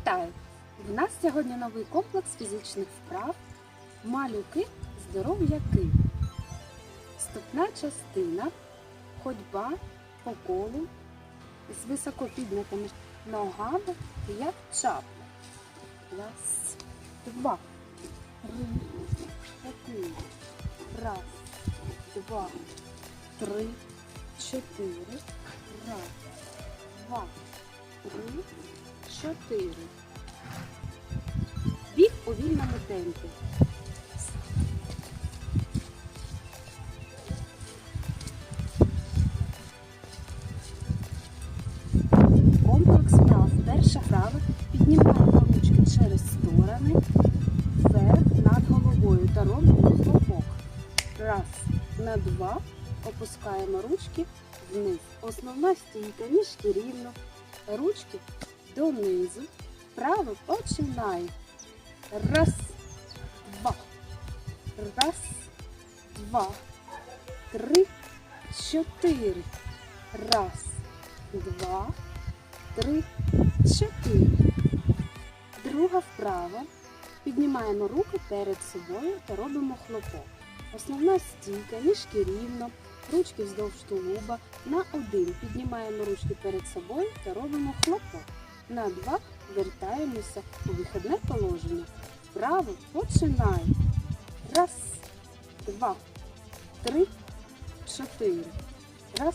Вітаю! В нас сьогодні новий комплекс фізичних вправ малюки здоров'яки. Ступна частина, ходьба по колу з високо піднятими ногами, як чапля. Раз, два, три. Раз, два, три, чотири. Раз, два, чотири. Біг у вільному темпі. Комплекс вправ. Перша вправа. Піднімаємо ручки через сторони, вверх над головою та робимо хлопок. Раз, на два. Опускаємо ручки вниз. Основна стійка, ніжки рівно. Ручки донизу. Право починай. Раз, два. Раз, два. Три, чотири. Раз, два, три, чотири. Друга вправа. Піднімаємо руки перед собою та робимо хлопок. Основна стійка, ніжки рівно, ручки вздовж тулуба. На один піднімаємо ручки перед собою та робимо хлопок. На два вертаємося у вихідне положення. Вправо починай. Раз, два, три, чотири. Раз,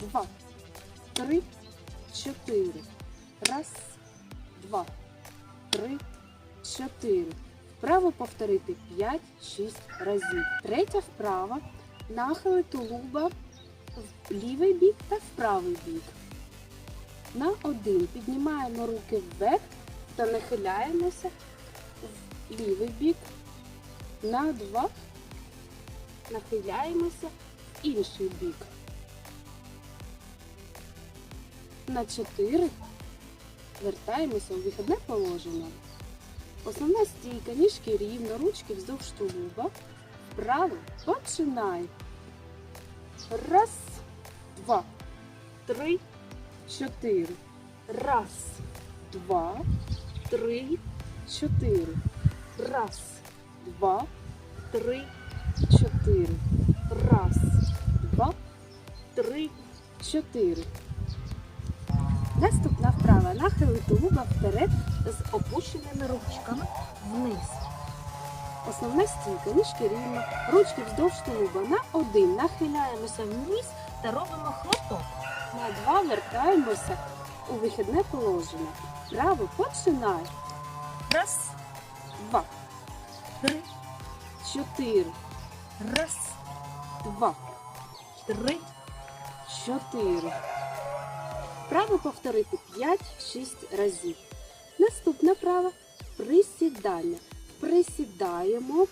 два, три, чотири. Раз, два, три, чотири. Вправо повторити 5-6 разів. Третя вправа. Нахили тулуба в лівий бік та в правий бік. На один піднімаємо руки вверх та нахиляємося в лівий бік. На два нахиляємося в інший бік. На чотири вертаємося у вихідне положення. Основна стійка, ніжки рівно, ручки вздовж тулуба. Вправо починай. Раз, два, три, чотири. Раз, два, три, чотири. Раз, два, три, чотири. Раз, два, три, чотири. Наступна вправа. Нахили тулуба вперед з опущеними ручками вниз. Основна стійка, ніжки рівно, ручки вздовж тулуба. На один нахиляємося вниз та робимо хлопок. На два вертаємося у вихідне положення. Право починай. Раз, два, три, чотири. Раз, два, три, чотири. Право повторити 5-6 разів. Наступна права присідання. Присідаємо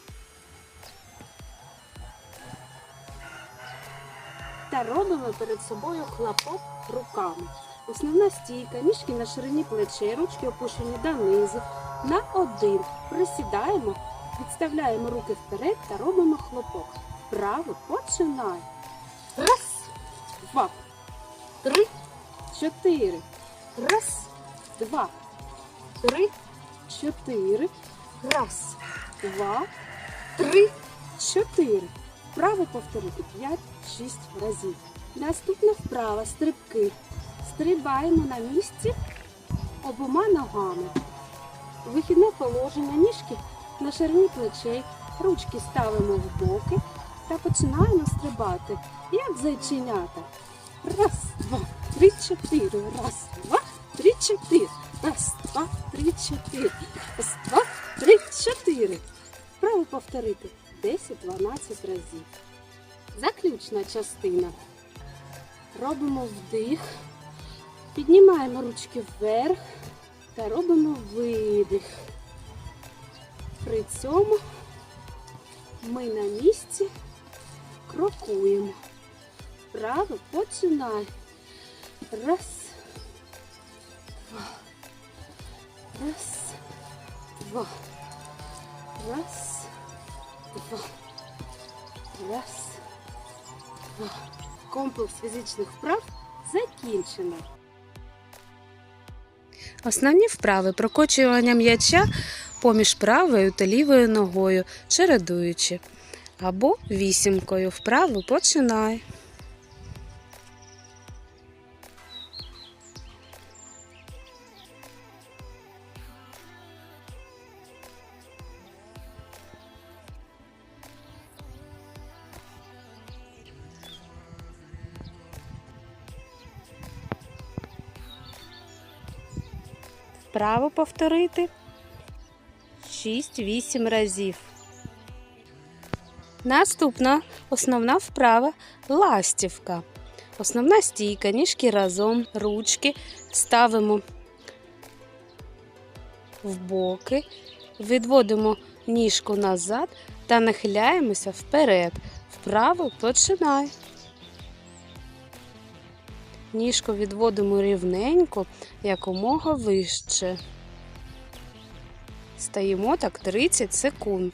та робимо перед собою хлопок руками. Основна стійка, ніжки на ширині плечей, ручки опущені донизу. На один присідаємо, відставляємо руки вперед та робимо хлопок. Вправо починай. Раз, два, три, чотири. Раз, два, три, чотири. Раз, два, три, чотири. Вправо повторити 5-6 разів. Наступна вправа стрибки. Стрибаємо на місці обома ногами. Вихідне положення, ніжки на ширині плечей, ручки ставимо в боки та починаємо стрибати, як зайченята. Раз, два, три, чотири. Раз, два, частина. Робимо вдих, піднімаємо ручки вверх та робимо видих. При цьому ми на місці крокуємо. Право починай. Раз. Два. Раз. Два. Раз. Два. Раз. Два. Комплекс фізичних вправ закінчено. Основні вправи прокочування м'яча поміж правою та лівою ногою, чередуючи. Або вісімкою. Вправо починай. Вправо повторити 6-8 разів. Наступна основна вправа ластівка. Основна стійка, ніжки разом, ручки ставимо в боки, відводимо ніжку назад та нахиляємося вперед. Вправо починай. Ніжку відводимо рівненько, якомога вище. Стаємо так 30 секунд.